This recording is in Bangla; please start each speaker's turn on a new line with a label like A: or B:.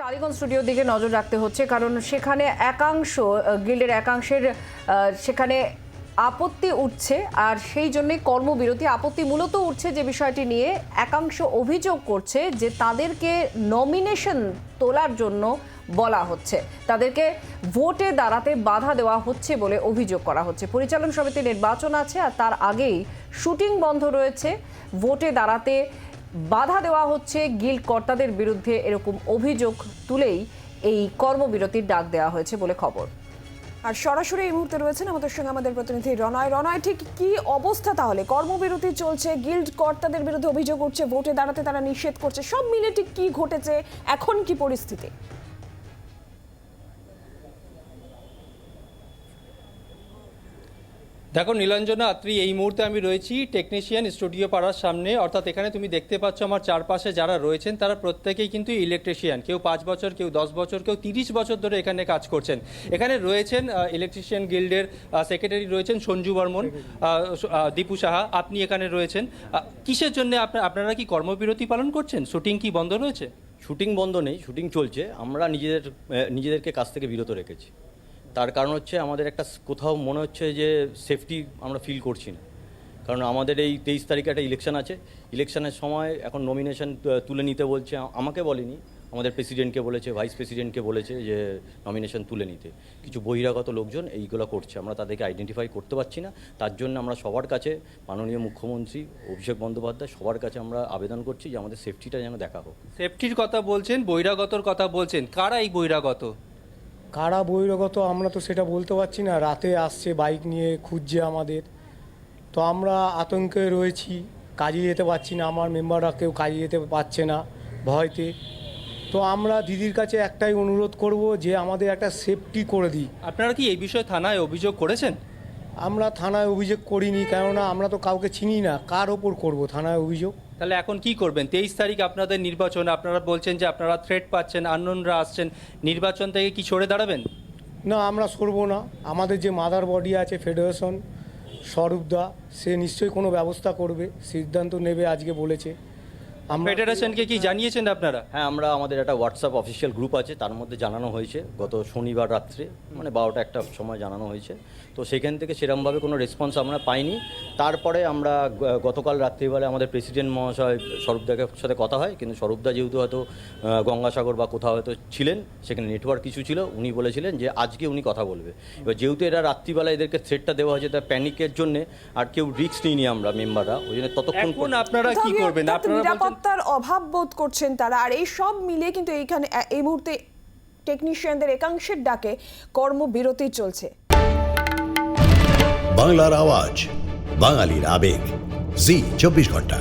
A: টালিগঞ্জ স্টুডিওর দিকে নজর রাখতে হচ্ছে, কারণ সেখানে একাংশ গিল্ডের একাংশের সেখানে আপত্তি উঠছে, আর সেই জন্যই কর্মবিরতি, আপত্তি মূলত উঠছে যে বিষয়টি নিয়ে একাংশ অভিযোগ করছে যে তাদেরকে নমিনেশন তোলার জন্য বলা হচ্ছে। তাদেরকে ভোটে দাঁড়াতে বাধা দেওয়া হচ্ছে বলে অভিযোগ করা হচ্ছে। পরিচালন সমিতি নির্বাচন আছে, আর তার আগেই শুটিং বন্ধ রয়েছে। ভোটে দাঁড়াতে বাধা দেওয়া হচ্ছে, গিল কর্তাদের বিরুদ্ধে এরকম অভিযোগ তুলেই এই কর্মবিরতির ডাক দেওয়া হয়েছে বলে খবর।
B: আর সরাসরি এই মুহূর্তে রয়েছেন আমাদের সঙ্গে আমাদের প্রতিনিধি রনয় রনয় ঠিক কি অবস্থা তাহলে? কর্মবিরতি চলছে, গিল্ড কর্তাদের বিরুদ্ধে অভিযোগ উঠছে, ভোটে দাঁড়াতে তারা নিষেধ করছে, সব মিলে ঠিক কি ঘটেছে? এখন কি পরিস্থিতি?
C: দেখো, নীলাঞ্জনা, আত্রি, এই মুহূর্তে আমি রয়েছি টেকনিশিয়ান স্টুডিও পাড়ার সামনে। অর্থাৎ এখানে তুমি দেখতে পাচ্ছ আমার চারপাশে যারা রয়েছেন, তারা প্রত্যেকেই কিন্তু ইলেকট্রিশিয়ান কেউ পাঁচ বছর, কেউ দশ বছর, কেউ তিরিশ বছর ধরে এখানে কাজ করছেন। এখানে রয়েছেন ইলেকট্রিশিয়ান গিল্ডের সেক্রেটারি রয়েছেন সঞ্জু বর্মন দীপু সাহা, আপনি এখানে রয়েছেন। কিসের জন্য আপনারা কি কর্মবিরতি পালন করছেন? শুটিং কি বন্ধ রয়েছে?
D: শুটিং বন্ধ নেই, শুটিং চলছে। আমরা নিজেদের নিজেদেরকে কাজ থেকে বিরত রেখেছি। তার কারণ হচ্ছে আমাদের একটা কোথাও মনে হচ্ছে যে সেফটি আমরা ফিল করছি না। কারণ আমাদের এই তেইশ তারিখে একটা ইলেকশন আছে। ইলেকশনের সময় এখন নমিনেশন তুলে নিতে বলছে আমাকে বলেনি। আমাদের প্রেসিডেন্টকে বলেছে ভাইস প্রেসিডেন্টকে বলেছে যে নমিনেশন তুলে নিতে। কিছু বহিরাগত লোকজন এইগুলো করছে। আমরা তাদেরকে আইডেন্টিফাই করতে পারছি না। তার জন্য আমরা সবার কাছে মাননীয় মুখ্যমন্ত্রী অভিষেক বন্দ্যোপাধ্যায় সবার কাছে আমরা আবেদন করছি যে আমাদের সেফটিটা যেন দেখা হোক।
C: সেফটির কথা বলছেন, বহিরাগতর কথা বলছেন। কারা এই বহিরাগত?
E: কারা বহিরাগত আমরা তো সেটা বলতে পারছি না। রাতে আসছে, বাইক নিয়ে খুঁজছে আমাদের। তো আমরা আতঙ্কে রয়েছি, কাজে যেতে পারছি না। আমার মেম্বাররা কেউ কাজে যেতে পারছে না ভয়তে। তো আমরা দিদির কাছে একটাই অনুরোধ করব যে আমাদের একটা সেফটি করে দিই।
C: আপনারা কি এই বিষয়ে থানায় অভিযোগ করেছেন?
E: আমরা থানায় অভিযোগ করিনি কেননা আমরা তো কাউকে চিনি না। কার ওপর করব থানায় অভিযোগ?
C: তাহলে এখন কি করবেন? তেইশ তারিখ আপনাদের নির্বাচন আপনারা বলছেন যে আপনারা থ্রেট পাচ্ছেন আননোনরা আসছেন নির্বাচন থেকে কি সরে দাঁড়াবেন?
E: না আমরা সরবো না। আমাদের যে মাদার বডি আছে ফেডারেশন স্বরূপদা সে নিশ্চয়ই কোনো ব্যবস্থা করবে সিদ্ধান্ত নেবে আজকে বলেছে।
C: ফেডারেশনকে কি জানিয়েছেন আপনারা?
D: হ্যাঁ আমরা আমাদের একটা হোয়াটসঅ্যাপ অফিসিয়াল গ্রুপ আছে তার মধ্যে জানানো হয়েছে। গত শনিবার রাত্রে মানে বারোটা একটা সময় জানানো হয়েছে। তো সেখান থেকে সেরমভাবে কোনো রেসপন্স আমরা পাইনি। তারপরে আমরা গতকাল রাত্রিবেলা আমাদের প্রেসিডেন্ট মহাশয় স্বরূপদাকে সাথে কথা হয় কিন্তু স্বরূপদা যেহেতু হয়তো গঙ্গাসাগর বা কোথাও হয়তো ছিলেন সেখানে নেটওয়ার্ক কিছু ছিল উনি বলেছিলেন যে আজকে উনি কথা বলবে। এবার যেহেতু এরা রাত্রিবেলা এদেরকে থ্রেটটা দেওয়া হয়েছে তার প্যানিকের জন্য আর কেউ রিস্ক নিইনি আমরা মেম্বাররা ওই জন্য ততক্ষণ
C: আপনারা কি করবেন? আপনারা
B: নিরাপত্তার অভাব বোধ করছেন তারা। আর এই সব মিলিয়ে কিন্তু এইখানে এই মুহূর্তে টেকনিশিয়ানদের একাংশের ডাকে কর্মবিরতি চলছে।
F: বাংলার আওয়াজ, বাঙালির আবেগ। জি, চব্বিশ ঘণ্টা।